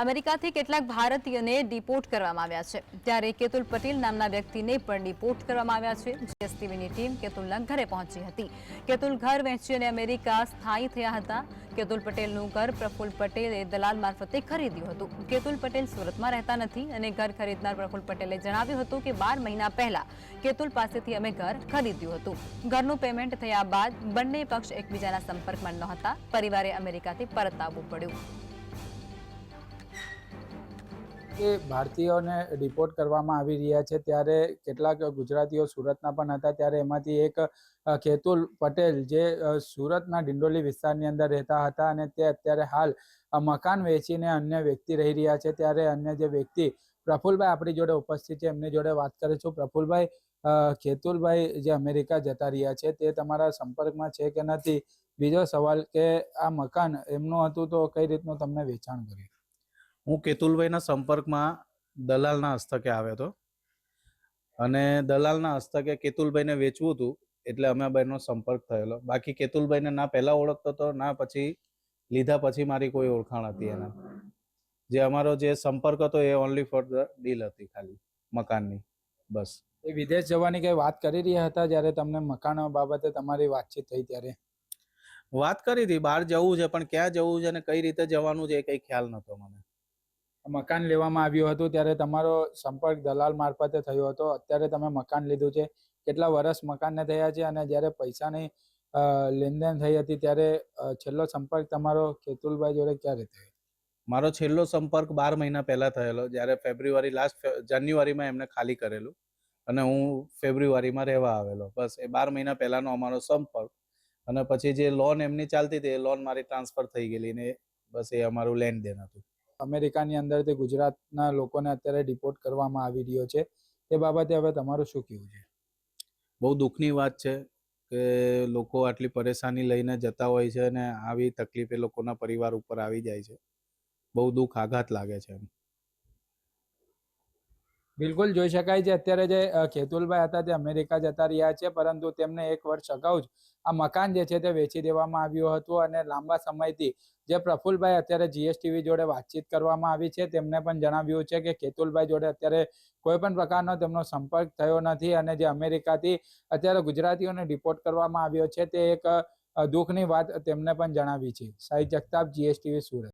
અમેરિકાથી કેટલાક ભારતીયોને ડિપોર્ટ કરવામાં આવ્યા છે. ત્યારે કેતુલ પટેલ નામના વ્યક્તિને પણ ડિપોર્ટ કરવામાં આવ્યા છે. જીએસટીવીની ટીમ કેતુલના ઘરે પહોંચી હતી. કેતુલ ઘર વેચી અને અમેરિકા સ્થાયી થયા હતા. કેતુલ પટેલનું ઘર પ્રફુલ પટેલે દલાલ મારફતે ખરીદ્યું હતું. કેતુલ પટેલ સુરતમાં રહેતા નથી અને ઘર ખરીદનાર પ્રફુલ્લ પટેલે જણાવ્યું હતું કે બાર મહિના પહેલા કેતુલ પાસેથી અમે ઘર ખરીદ્યું હતું. ઘરનું પેમેન્ટ થયા બાદ બંને પક્ષ એકબીજાના સંપર્કમાં નહોતા. પરિવારે અમેરિકાથી પરત આવવું પડ્યું. કે ભારતીયોને રિપોર્ટ કરવામાં આવી રહ્યા છે, ત્યારે કેટલાક ગુજરાતીઓ સુરતના પણ હતા, ત્યારે એમાંથી એક ખેતુલ પટેલ જે સુરતના ડિંડોલી વિસ્તારની અંદર રહેતા હતા અને તે અત્યારે હાલ મકાન વેચીને અન્ય વ્યક્તિ રહી રહ્યા છે, ત્યારે અન્ય જે વ્યક્તિ, પ્રફુલભાઈ આપણી જોડે ઉપસ્થિત છે, એમની જોડે વાત કરીશું પ્રફુલભાઈ ખેતુલભાઈ જે અમેરિકા જતા રહ્યા છે, તે તમારા સંપર્કમાં છે કે નથી? બીજો સવાલ કે આ મકાન એમનું હતું તો કઈ રીતનું તમને વેચાણ કર્યું? હું કેતુલભાઈના સંપર્કમાં દલાલના હસ્તકે આવ્યો હતો. અને દલાલના હસ્તકે કેતુલભાઈને વેચવું હતું એટલે અમે બેનો સંપર્ક થયેલો. બાકી કેતુલભાઈને ના પહેલા ઓળખતો હતો ના પછી લીધા પછી મારી કોઈ ઓળખાણ હતી એના. જે અમારો જે સંપર્ક હતો એ ઓનલી ફોર ધ ડીલ હતી ખાલી મકાનની બસ. એ વિદેશ જવાની કઈ વાત કરી રહ્યા હતા જ્યારે તમને મકાન બાબતે તમારી વાતચીત થઈ ત્યારે? વાત કરી હતી બહાર જવું છે પણ ક્યાં જવું છે અને કઈ રીતે જવાનું છે એ કઈ ખ્યાલ નતો મને. મકાન લેવામાં આવ્યું હતું ત્યારે તમારો સંપર્ક દલાલ મારફતે થયો હતો. અત્યારે તમે મકાન લીધું છે. કેટલા વર્ષ મકાનને થયા છે અને જ્યારે પૈસાની લેનદેન થઈ હતી ત્યારે છેલ્લો સંપર્ક તમારો કેતુલભાઈ જોડે ક્યારે થયો? મારો છેલ્લો સંપર્ક બાર મહિના પહેલા થયેલો, જ્યારે ફેબ્રુઆરી લાસ્ટ જાન્યુઆરીમાં એમને ખાલી કરેલું અને હું ફેબ્રુઆરીમાં રહેવા આવેલો. બસ, એ બાર મહિના પહેલાનો અમારો સંપર્ક અને પછી જે લોન એમની ચાલતી હતી, એ લોન મારી ટ્રાન્સફર થઈ ગયેલી ને બસ, એ અમારું લેન દેન હતું. અમેરિકાની અંદરથી ગુજરાતના લોકોને અત્યારે ડિપોર્ટ કરવામાં આવી રહ્યો છે. તે બાબતે હવે તમારું શું કહેવું છે? બહુ દુઃખની વાત છે કે લોકો આટલી પરેશાની લઈને જતા હોય છે અને આવી તકલીફ એ લોકોના પરિવાર ઉપર આવી જાય છે. બહુ દુઃખ આઘાત લાગે છે એમ. બિલકુલ જોઈ શકાય છે. અત્યારે જે ખેતુલભાઈ હતા તે અમેરિકા જતા રહ્યા છે પરંતુ તેમને એક વર્ષ અગાઉ જ આ મકાન જે છે તે વેચી દેવામાં આવ્યું હતું અને લાંબા સમયથી જે પ્રફુલભાઈ અત્યારે જીએસટીવી જોડે વાતચીત કરવામાં આવી છે, તેમને પણ જણાવ્યું છે કે કેતુલભાઈ જોડે અત્યારે કોઈ પણ પ્રકારનો તેમનો સંપર્ક થયો નથી અને જે અમેરિકાથી અત્યારે ગુજરાતીઓને રિપોર્ટ કરવામાં આવ્યો છે તે એક દુઃખની વાત તેમને પણ જણાવી છે. સાઈ જગતાપ જીએસટીવી સુરત.